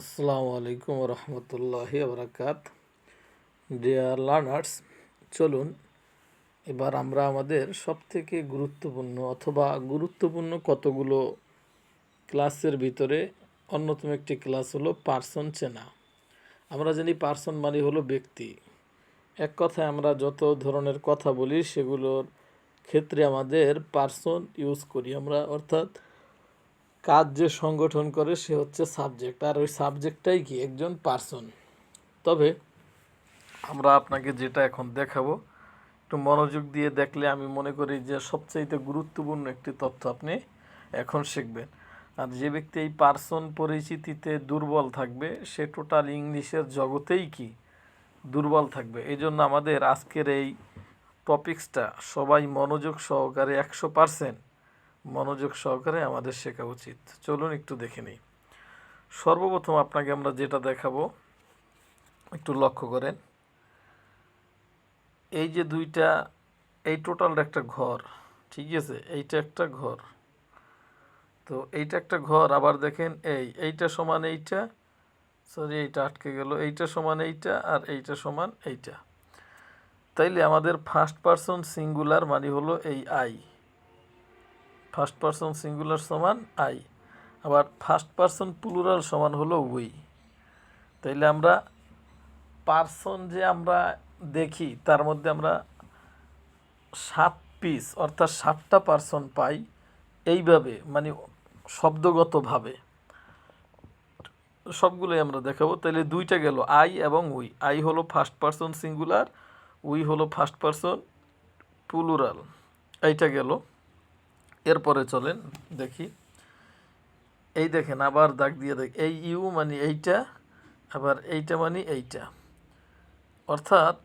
আসসালামু আলাইকুম রহমতুল্লাহ বরাকাত dear learners চলুন, এবার আমরা আমাদের সবথেকে গুরুত্বপূর্ণ অথবা গুরুত্বপূর্ণ কতগুলো ক্লাসের ভিতরে অন্যতম একটি ক্লাস হলো পার্সন চেনা। আমরা জানি পার্সন মানে হলো ব্যক্তি। এক কথায় আমরা যত ধরনের কথা বলি, সেগুলোর ক্ষেত্রে আমাদের পার্সন ইউজ করি আমরা, অর্থাৎ কাজ যে সংগঠন করে সে হচ্ছে সাবজেক্ট আর ওই সাবজেক্টটাই কি একজন পার্সন তবে আমরা আপনাকে যেটা এখন দেখাবো, একটু মনোযোগ দিয়ে দেখলে আমি মনে করি যে সবচাইতে গুরুত্বপূর্ণ একটি তথ্য আপনি এখন শিখবেন। আর যে ব্যক্তি এই পার্সন পরিচিতিতে দুর্বল থাকবে, সে টোটাল ইংলিশের জগতেই কি দুর্বল থাকবে? এই জন্য আমাদের আজকের এই টপিক্সটা সবাই মনোযোগ সহকারে একশো পার্সেন্ট মনোযোগ সহকারে আমাদের শেখা উচিত। চলুন একটু দেখে নিই। সর্বপ্রথম আপনাকে আমরা যেটা দেখাবো, একটু লক্ষ্য করেন। এই যে দুইটা, এই টোটাল একটা ঘর, ঠিক আছে? এইটা একটা ঘর। তো এইটা একটা ঘর, আবার দেখেন এই, এইটা সমান এইটা, সরি, এইটা আটকে গেল, এইটা সমান এইটা আর এইটা সমান এইটা। তাইলে আমাদের ফার্স্ট পারসন সিঙ্গুলার মানে হলো এই আই ফার্স্ট পারসন সিঙ্গুলার সমান আই আবার ফার্স্ট পারসন প্লুরাল সমান হলো উই তাইলে আমরা পার্সন যে আমরা দেখি, তার মধ্যে আমরা সাত পিস অর্থাৎ সাতটা পার্সন পাই এইভাবে মানে শব্দগতভাবে। সবগুলোই আমরা দেখাবো। তাহলে দুইটা গেল আই এবং উই আই হলো ফার্স্ট পারসন সিঙ্গুলার উই হলো ফার্স্ট পারসন প্লুরাল এইটা গেল। এরপরে চলেন দেখি। এই দেখেন আবার দাগ দিয়ে দেখ, এই ইউ মানে এইটা, আবার এইটা মানে এইটা। অর্থাৎ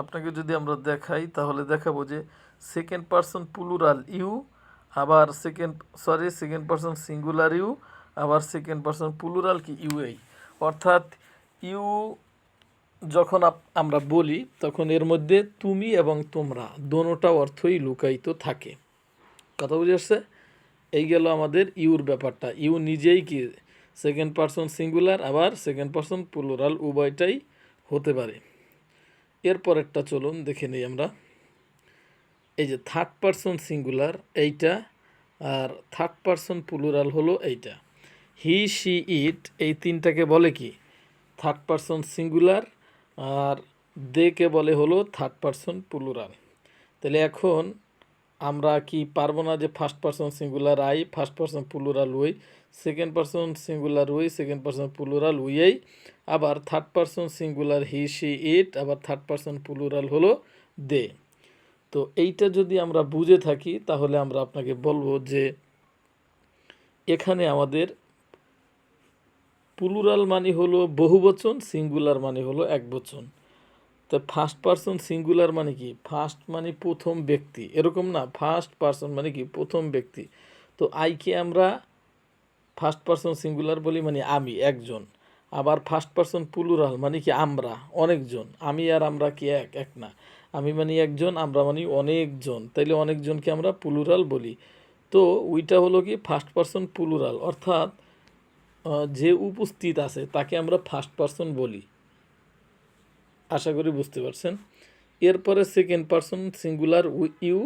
আপনাকে যদি আমরা দেখাই, তাহলে দেখাবো যে সেকেন্ড পারসন প্লুরাল ইউ, আবার second sorry second person singular you, আবার সেকেন্ড পারসন প্লুরাল কি ইউ এই। অর্থাৎ ইউ যখন আমরা বলি, তখন এর মধ্যে তুমি এবং তোমরা, দোনোটা অর্থই লুকায়িত থাকে। কথা বুঝে আসছে? এই গেল আমাদের ইউর ব্যাপারটা। ইউ নিজেই কি সেকেন্ড পারসন সিঙ্গুলার আবার সেকেন্ড পারসন প্লুরাল উভয়টাই হতে পারে। এরপর একটা চলুন দেখে নিই আমরা। এই যে থার্ড পারসন সিঙ্গুলার এইটা, আর থার্ড পারসন প্লুরাল হলো এইটা। হি শি ইট এই তিনটাকে বলে কি? থার্ড পারসন সিঙ্গুলার আর দেকে বলে হলো থার্ড পারসন প্লুরাল তাহলে এখন আমরা কি পারব না যে first person singular I first person plural we second person singular we second person plural উইয়েই আবার third person singular he she it আবার থার্ড পারসন প্লুরাল হলো দে তো এইটা যদি আমরা বুঝে থাকি, তাহলে আমরা আপনাকে বলব যে এখানে আমাদের প্লুরাল মানে হলো বহুবচন সিঙ্গুলার মানে হলো একবচন। তো ফার্স্ট পারসন সিঙ্গুলার মানে কি? ফার্স্ট মানে প্রথম ব্যক্তি। এরকম না ফার্স্ট পারসন মানে কি? প্রথম ব্যক্তি। তো আইকে আমরা ফার্স্ট পারসন সিঙ্গুলার বলি মানে আমি, একজন। আবার ফার্স্ট পারসন প্লুরাল মানে কি? আমরা, অনেকজন। আমি আর আমরা কি এক? এক না। আমি মানে একজন, আমরা মানে অনেকজন। তাইলে অনেকজনকে আমরা প্লুরাল বলি। তো ওইটা হলো কি? ফার্স্ট পারসন প্লুরাল অর্থাৎ যে উপস্থিত আছে, তাকে আমরা ফার্স্ট পারসন বলি। আশা করি বুঝতে পারছেন। এরপরে second person singular you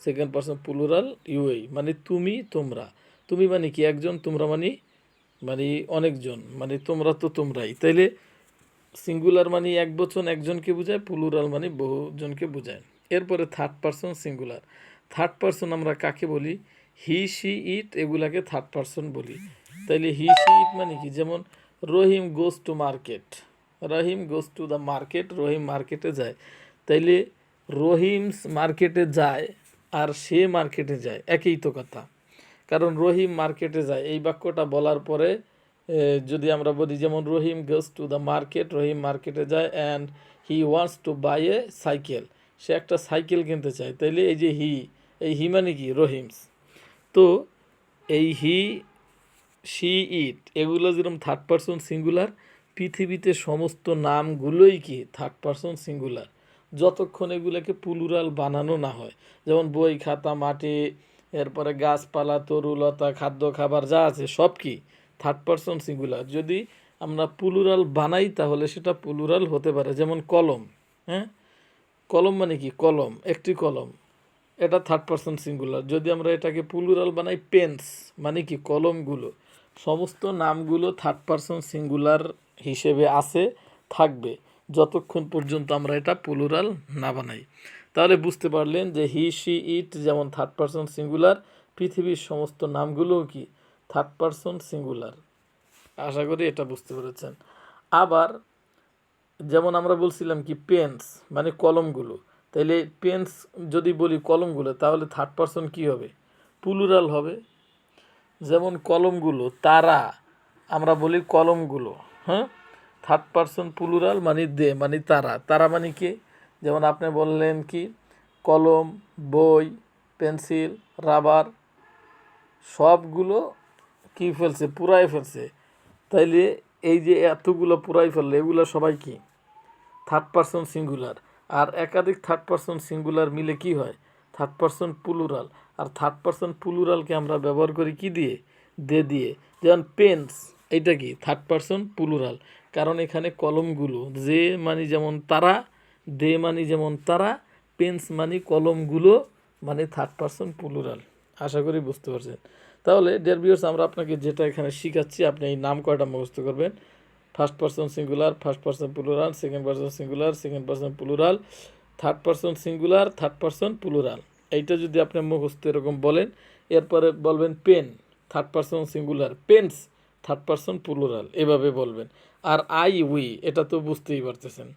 second person plural UAE মানে তুমি, তোমরা। তুমি মানে কি একজন, তোমরা মানে মানে অনেকজন। মানে তোমরা তো তোমরাই। তাইলে সিঙ্গুলার মানে এক বচন একজনকে বোঝায় প্লুরাল মানে বহুজনকে বোঝায়। এরপরে third person singular third person আমরা কাকে বলি? হি সি ইট এগুলাকে থার্ড পারসন বলি। তাইলে হি সি ইট মানে কি? যেমন Rahim goes to market Rahim goes to the market Rahim মার্কেটে যায়। তাইলে রহিমস মার্কেটে যায় আর সে মার্কেটে যায়। একই তো কথা। কারণ রহিম মার্কেটে যায়। এই বাক্যটা বলার পরে যদি আমরা বলি, যেমন Rahim goes to the market Rahim মার্কেটে যায় and he wants to buy a cycle সে একটা সাইকেল কিনতে চায়। তাইলে এই যে হি এই হি মানে কি? রহিমস তো এই হি শি ইট এগুলো যেরকম থার্ড পারসন সিঙ্গুলার পৃথিবীতে সমস্ত নামগুলোই কি থার্ড পারসন সিঙ্গুলার যতক্ষণ এগুলোকে পুলুরাল বানানো না হয়, যেমন বই, খাতা, মাটি, এরপরে গাছপালা, তরুলতা, খাদ্য, খাবার যা আছে, সব কি থার্ড পারসন সিঙ্গুলার যদি আমরা পুলুরাল বানাই, তাহলে সেটা পুলুরাল হতে পারে, যেমন কলম হ্যাঁ? কলম মানে কি? কলম, একটি কলম, এটা থার্ড পারসন সিঙ্গুলার যদি আমরা এটাকে পুলুরাল বানাই পেন্স মানে কি? কলমগুলো। সমস্ত নামগুলো থার্ড পারসন সিঙ্গুলার হিসেবে আছে, থাকবে। যতক্ষণ পর্যন্ত আমরা এটা পুলুরাল না বানাই। তাহলে বুঝতে পারলেন যে হি সি ইট যেমন থার্ড পারসন সিঙ্গুলার পৃথিবীর সমস্ত নামগুলোও কি থার্ড পারসন সিঙ্গুলার আশা করি এটা বুঝতে পেরেছেন। আবার যেমন আমরা বলছিলাম কি পেন্স মানে কলমগুলো। তাইলে পেন্স যদি বলি কলমগুলো, তাহলে থার্ড পারসন কি হবে? পুলুরাল হবে। যেমন কলমগুলো, তারা, আমরা বলি কলমগুলো। হ্যাঁ? থার্ড পারসন পুলুরাল মানে দে মানে তারা। তারা মানে কি? যেমন আপনি বললেন কি, কলম, বই, পেন্সিল, রাবার, সবগুলো কি ফেলছে? পুরাই ফেলছে। তাইলে এই যে এতগুলো পুরাই ফেললে, এগুলো সবাই কি? থার্ড পারসন সিঙ্গুলার আর একাধিক থার্ড পারসন সিঙ্গুলার মিলে কি হয়? থার্ড পারসন পুলুরাল আর থার্ড পারসন পুলুরালকে আমরা ব্যবহার করি কি দিয়ে? দে দিয়ে। যেমন পেন্স এইটা কি? থার্ড পারসন পুলুরাল কারণ এখানে কলমগুলো, যে মানে যেমন তারা, দে মানে যেমন তারা পেন্স মানে কলমগুলো মানে থার্ড পারসন পুলুরাল আশা করি বুঝতে পারছেন। তাহলে ভিউয়ার্স আমরা আপনাকে যেটা এখানে শিখাচ্ছি, আপনি এই নাম কয়টা মুখস্থ করবেন? First person singular first person plural second person singular second person plural third person singular third person plural এইটা যদি আপনি মুখস্থ এরকম বলেন, এরপরে বলবেন pen third person singular pens third person plural এভাবে বলবেন। আর আই উই এটা তো বুঝতেই পারতেছেন।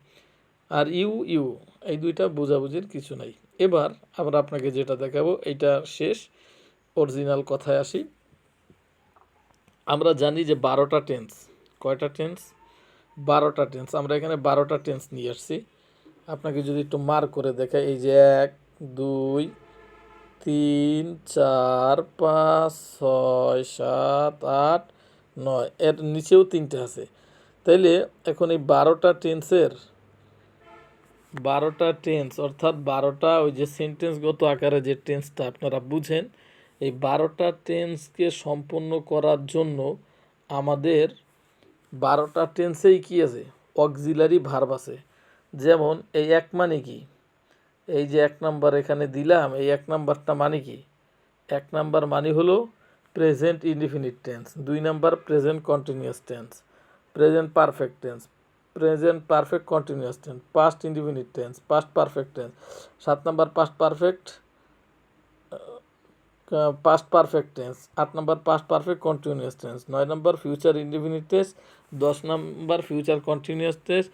আর ইউ ইউ এই দুইটা বোঝাবুঝির কিছু নাই। এবার আমরা আপনাকে যেটা দেখাবো এটা শেষ অরিজিনাল কথায় আসি। আমরা জানি যে বারোটা টেন্স কয়টা টেন্স বারোটা টেন্স আমরা এখানে বারোটা টেন্স নিয়ে আসছি। আপনাকে যদি একটু মার করে দেখাই, এই যে এক, দুই, তিন, চার, পাঁচ, ছয়, সাত, আট নয়, এর নিচেও তিনটে আছে। তাইলে এখন এই বারোটা টেন্সের, বারোটা টেন্স, অর্থাৎ বারোটা ওই যে সেন্টেন্সগত আকারে যে টেন্সটা আপনারা বুঝেন, এই বারোটা টেন্সকে সম্পন্ন করার জন্য আমাদের বারোটা টেন্সেই কি আছে? অক্সিলারি ভার্ব আছে। যেমন এই এক মানে কি? এই যে এক নাম্বার এখানে দিলাম, এই এক নাম্বারটা মানে কি? এক নাম্বার মানে হলো প্রেজেন্ট ইনডিফিনিট টেন্স দুই number present continuous tense present perfect tense present perfect continuous tense past indefinite tense past perfect tense সাত number past perfect past perfect tense আট number past perfect continuous tense নয় number future indefinite tense দশ number future continuous tense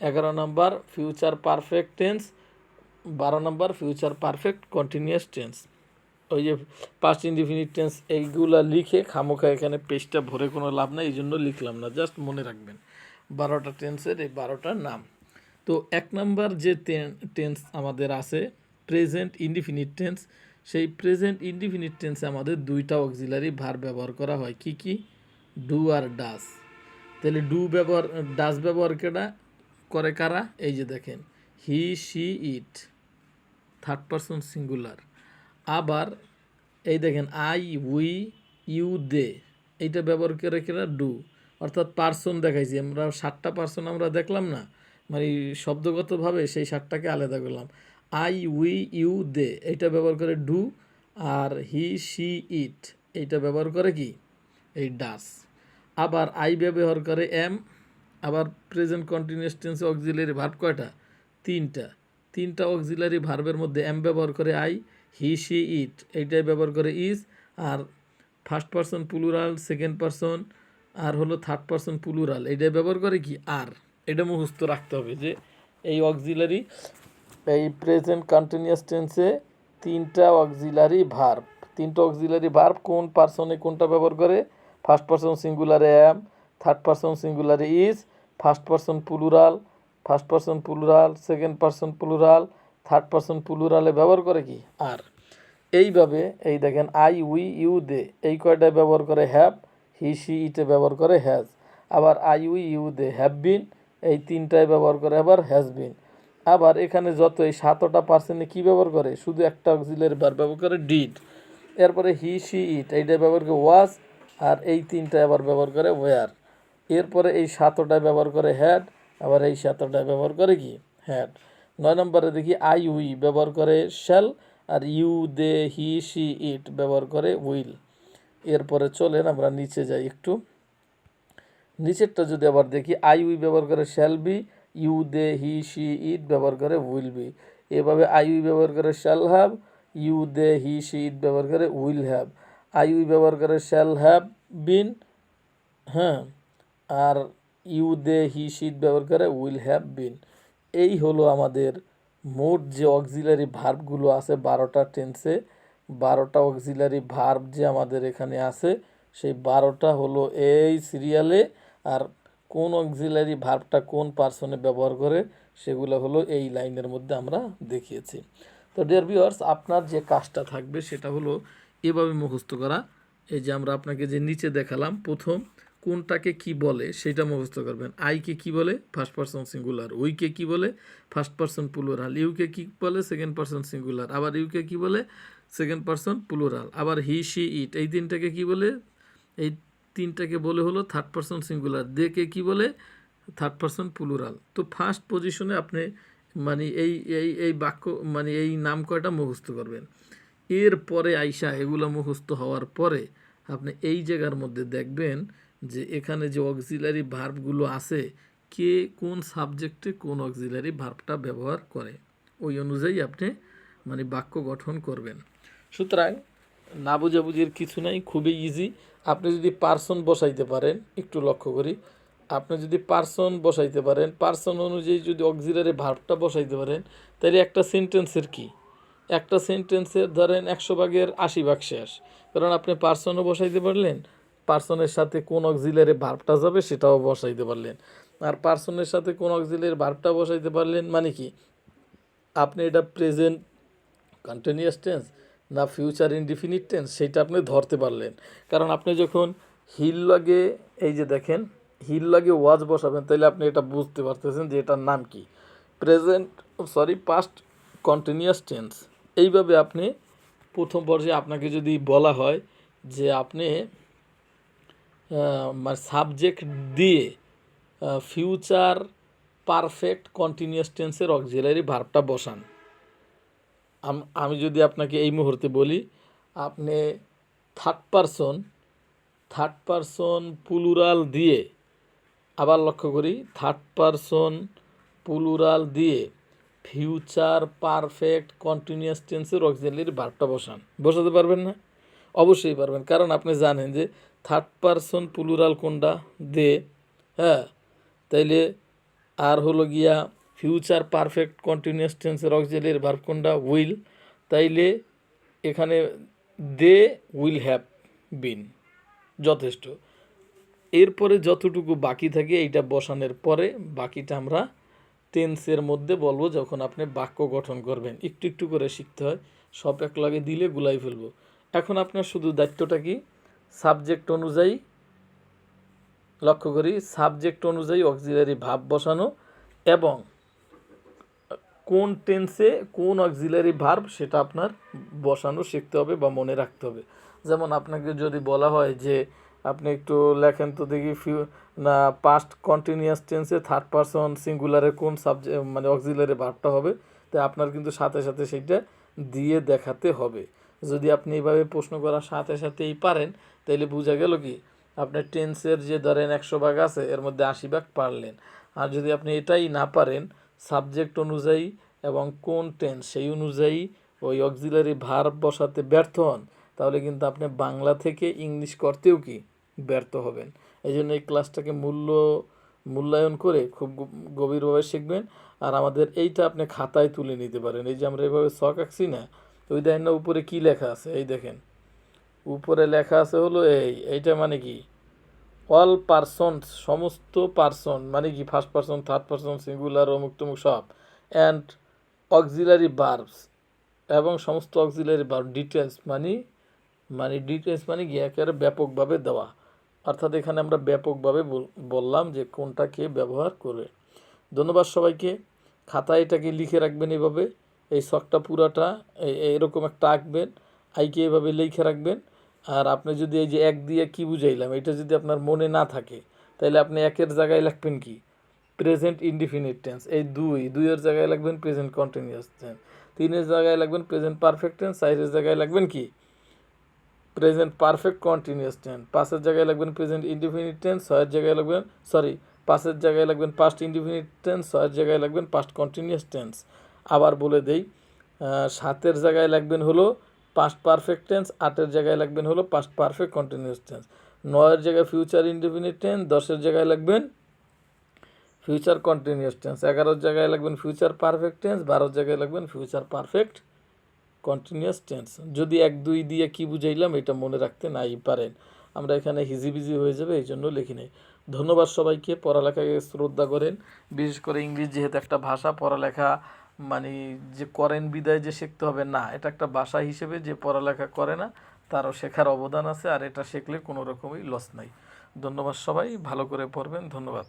এগারো number future perfect tense বারো number future perfect continuous tense ওই যে past indefinite tense এইগুলা লিখে খামোখা এখানে পেজটা ভরে কোনো লাভ নাই এই জন্য লিখলাম না। জাস্ট মনে রাখবেন, বারোটা টেন্সের এই বারোটার নাম। তো এক নাম্বার যে টেন্স আমাদের আছে প্রেজেন্ট ইনডিফিনিট টেন্স সেই প্রেজেন্ট ইনডিফিনিট টেন্সে আমাদের দুইটা অক্সিলারি ভার ব্যবহার করা হয়। কি কি? ডু আর ডাস তাহলে ডু ব্যবহার ডাস ব্যবহার কেটা করে কারা? এই যে দেখেন he she it third person singular আবার এই দেখেন, আই, উই, ইউ, দে, এইটা ব্যবহার করে কেরা ডু। অর্থাৎ পার্সন দেখাইছি। আমরা সাতটা পার্সন আমরা দেখলাম না মানে শব্দগতভাবে সেই সাতটাকে আলাদা করলাম। আই, উই, ইউ, দে, এইটা ব্যবহার করে ডু। আর হি সি ইট, এইটা ব্যবহার করে কি? এই ডাস। আবার আই ব্যবহার করে এম, আবার প্রেজেন্ট কন্টিনিউয়াস টেন্সে অক্সিলারি ভার্ব কয়টা? তিনটা। তিনটা অক্সিলারি ভার্বের মধ্যে এম ব্যবহার করে আই হি সি ইট এইটাই ব্যবহার করে is R first person plural second person আর হলো থার্ড পারসন প্লুরাল এইটাই ব্যবহার করে কি? আর। এটা মুখস্থ রাখতে হবে যে এই অক্সিলারি এই প্রেজেন্ট কন্টিনিউয়াস টেন্সে তিনটা অক্সিলারি ভার্ব তিনটা অক্সিলারি ভার্ব কোন পার্সনে কোনটা ব্যবহার করে? ফার্স্ট পারসন সিঙ্গুলারে am third person সিঙ্গুলারে is first person plural first person plural second person plural third person প্লুরালে ব্যবহার করে কি? আর। এইভাবে, এই দেখেন আই উই ইউ দে এই কয়টায় ব্যবহার করে হ্যাভ হি সি ইটে ব্যবহার করে হ্যাজ আবার I we you they have been এই তিনটায় ব্যবহার করে আবার হ্যাজ বিন আবার এখানে যত এই সাতটা পার্সেন্টে কী ব্যবহার করে? শুধু একটা অক্সিলের বার ব্যবহার করে ডিড এরপরে হি সি ইট এইটা ব্যবহার করে ওয়াজ আর এই তিনটা আবার ব্যবহার করে ওয়ার এরপরে এই সাতটায় ব্যবহার করে হ্যাড আবার এই সাতটায় ব্যবহার করে কি? হ্যাড নয় নম্বরে দেখি, আই উই ব্যবহার করে shall R you they he she it ব্যবহার করে উইল। এরপরে চলেন আমরা নিচে যাই একটু। নিচেরটা যদি আবার দেখি, আই উই ব্যবহার করে shall be, you they he she it ব্যবহার করে উইল বি। এভাবে আই উই ব্যবহার করে shall have, you they he she it ব্যবহার করে উইল হ্যাভ। আই উই ব্যবহার করে শ্যাল হ্যাভ বিন হ্যাঁ আর you they he she it ব্যবহার করে উইল হ্যাভ বিন। এই হলো আমাদের মোট যে অক্সিলারি ভার্বগুলো আছে বারোটা টেন্সে বারোটা অক্সিলারি ভার্ব যে আমাদের এখানে আছে, সেই বারোটা হলো এই সিরিয়ালে আর কোন অক্সিলারি ভার্বটা কোন পার্সনে ব্যবহার করে, সেগুলো হলো এই লাইনের মধ্যে আমরা দেখিয়েছি। তো ডিয়ার ভিউয়ার্স আপনার যে কাজটা থাকবে সেটা হলো এভাবে মুখস্থ করা। এই যে আমরা আপনাকে যে নিচে দেখালাম, প্রথম কোনটাকে কি বলে সেটা মুখস্থ করবেন। আইকে কি বলে? ফার্স্ট পারসন সিঙ্গুলার উইকে কি বলে? ফার্স্ট পারসন প্লুরাল ইউকে কি বলে? সেকেন্ড পারসন সিঙ্গুলার আবার ইউকে কি বলে? সেকেন্ড পারসন প্লুরাল আবার হি সি ইট এই তিনটাকে কি বলে? এই তিনটাকে বলে হলো থার্ড পারসন সিঙ্গুলার দেকে কি বলে? থার্ড পারসন প্লুরাল তো ফার্স্ট পজিশনে আপনি মানে এই এই এই বাক্য মানে এই নাম কয়টা মুখস্থ করবেন। এরপরে আইসা এগুলো মুখস্থ হওয়ার পরে আপনি এই জায়গার মধ্যে দেখবেন যে এখানে যে অক্সিলারি ভার্বগুলো আছে, কে কোন সাবজেক্টে কোন অক্সিলারি ভার্বটা ব্যবহার করে, ওই অনুযায়ী আপনি মানে বাক্য গঠন করবেন। সুতরাং না বুঝাবুঝির কিছু নাই, খুবই ইজি আপনি যদি পার্সন বসাইতে পারেন, একটু লক্ষ্য করি। আপনি যদি পার্সন বসাইতে পারেন পার্সন অনুযায়ী যদি অক্সিলারি ভার্বটা বসাইতে পারেন, তাহলে একটা সেন্টেন্সের কি? একটা সেন্টেন্সের ধরেন একশো ভাগের আশি ভাগ শেষ। কারণ আপনি পার্সনও বসাইতে পারলেন পার্সনের সাথে কোন অক্সিলারি ভার্বটা যাবে সেটাও বসাইতে পারলেন। আর পার্সনের সাথে কোন অক্সিলারি ভার্বটা বসাইতে পারলেন মানে কি? আপনি এটা প্রেজেন্ট কন্টিনিউয়াস টেন্স না ফিউচার ইনডিফিনিট টেন্স সেটা আপনি ধরতে পারলেন। কারণ আপনি যখন হিল লাগে, এই যে দেখেন, হিল লাগে ওয়াজ বসাবেন তাহলে আপনি এটা বুঝতে পারতেছেন যে এটার নাম কি। Present sorry, past continuous tense. এইভাবে আপনি প্রথম পর্যায়ে আপনাকে যদি বলা হয় যে আপনি সাবজেক্ট দিয়ে ফিউচার পারফেক্ট কন্টিনিউয়াস টেন্সের অক্সিলারি ভার্বটা বসান। আম- আমি যদি আপনাকে এই মুহূর্তে বলি, আপনি third person third person plural দিয়ে, আবার লক্ষ্য করি থার্ড পারসন পুলুরাল দিয়ে ফিউচার পারফেক্ট কন্টিনিউয়াস টেন্সের অক্সিলারি ভার্বটা বসান। বসাতে পারবেন না? অবশ্যই পারবেন, কারণ আপনি জানেন যে থার্ড পারসন প্লুরাল কোনটা? দে। হ্যাঁ? তাইলে আর হলো গিয়া ফিউচার পারফেক্ট কন্টিনিউয়াস টেন্সের অক্সিলারি ভার্ব কোনটা? উইল তাইলে এখানে দে উইল হ্যাভ বিন যথেষ্ট। এরপরে যতটুকু বাকি থাকে এইটা বসানোর পরে বাকিটা আমরা টেন্সের মধ্যে বলব যখন আপনি বাক্য গঠন করবেন। একটু একটু করে শিখতে হয়। সব এক লাগে দিলে গুলাই ফেলব। এখন আপনার শুধু দায়িত্বটা কি? সাবজেক্ট অনুযায়ী, লক্ষ্য করি, সাবজেক্ট অনুযায়ী অক্সিলারি ভাব বসানো এবং কোন টেন্সে কোন অক্সিলারি ভার্ব সেটা আপনার বসানো শিখতে হবে বা মনে রাখতে হবে। যেমন আপনাকে যদি বলা হয় যে আপনি একটু লেখেন তো দেখি ফিউ, না পাস্ট কন্টিনিউয়াস টেন্সে থার্ড পারসন সিঙ্গুলারে কোন সাবজেক্ট মানে অক্সিলারি ভার্বটা হবে, তাই আপনার কিন্তু সাথে সাথে সেইটা দিয়ে দেখাতে হবে। যদি আপনি এইভাবে প্রশ্ন করার সাথে সাথেই পারেন তাহলে বোঝা গেল কি, আপনার টেন্সের যে ধরেন একশো ভাগ আছে, এর মধ্যে আশি ভাগ পারলেন। আর যদি আপনি এটাই না পারেন, সাবজেক্ট অনুযায়ী এবং কোন টেন্স সেই অনুযায়ী ওই অক্সিলারি ভার্ব বসাতে ব্যর্থ হন, তাহলে কিন্তু আপনি বাংলা থেকে ইংলিশ করতেও কি ব্যর্থ হবেন। এই জন্য এই ক্লাসটাকে মূল্য, মূল্যায়ন করে খুব গভীরভাবে শিখবেন। আর আমাদের এইটা আপনি খাতায় তুলে নিতে পারেন। এই যে আমরা এভাবে শখ আঁকছি না ওই দেখেন না উপরে কী লেখা আছে? এই দেখেন। উপরে লেখা আছে হলো এই। এইটা মানে কি? অল পারসনস সমস্ত পারসন মানে কি? First person third person singular অমুক তমুক সব। অ্যান্ড অক্সিলারি বার্বস এবং সমস্ত অক্সিলারি বার্ব ডিটেলস মানে মানে ডিটেলস মানে কি? একেবারে ব্যাপকভাবে দেওয়া। অর্থাৎ এখানে আমরা ব্যাপকভাবে বললাম যে কোনটা কে ব্যবহার করে। ধন্যবাদ সবাইকে। খাতায় এটাকে লিখে রাখবেন এভাবে। এই শখটা পুরাটা এরকম একটা আঁকবেন, আইকে এভাবে লিখে রাখবেন। আর আপনি যদি এই যে এক দিয়ে কি বুঝাইলাম, এটা যদি আপনার মনে না থাকে, তাইলে আপনি একের জায়গায় লিখবেন কি? প্রেজেন্ট ইনডিফিনিট টেন্স এই দুই, দুইয়ের জায়গায় লিখবেন প্রেজেন্ট কন্টিনিউয়াস টেন্স তিনের জায়গায় লিখবেন প্রেজেন্ট পারফেক্ট টেন্স চারের জায়গায় লিখবেন কি? প্রেজেন্ট পারফেক্ট কন্টিনিউয়াস টেন্স পাঁচের জায়গায় লিখবেন প্রেজেন্ট ইনডিফিনিট টেন্স ছয়ের জায়গায় লিখবেন সরি পাঁচের জায়গায় লিখবেন পাস্ট ইনডিফিনিট টেন্স ছয়ের জায়গায় লিখবেন পাস্ট কন্টিনিউয়াস টেন্স আবার বলে দেই সাতের জায়গায় লাগবেন হলো পাস্ট পারফেক্ট টেন্স আটের জায়গায় লাগবেন হলো পাস্ট পারফেক্ট কন্টিনিউয়াস টেন্স নয়ের জায়গায় ফিউচার ইনডিফিনিট টেন্স দশের জায়গায় লাগবেন ফিউচার কন্টিনিউয়াস টেন্স এগারোর জায়গায় লাগবেন ফিউচার পারফেক্ট টেন্স বারোর জায়গায় লাগবেন ফিউচার পারফেক্ট কন্টিনিউয়াস টেন্স যদি এক, দুই দিয়ে কি বুঝাইলাম, এটা মনে রাখতে নাই পারেন। আমরা এখানে হিজিবিজি হয়ে যাবে, এই জন্য লিখি নেই। ধন্যবাদ সবাইকে, পড়ালেখাকে শ্রদ্ধা করেন। বিশেষ করে ইংলিশ যেহেতু একটা ভাষা, পড়ালেখা মানে যে করেন বিদায় যে শিখতে হবে, না, এটা একটা ভাষা হিসেবে যে পড়ালেখা করে না, তারও শেখার অবদান আছে, আর এটা শিখলে কোনো রকমই লস নাই। ধন্যবাদ সবাই, ভালো করে পড়বেন, ধন্যবাদ।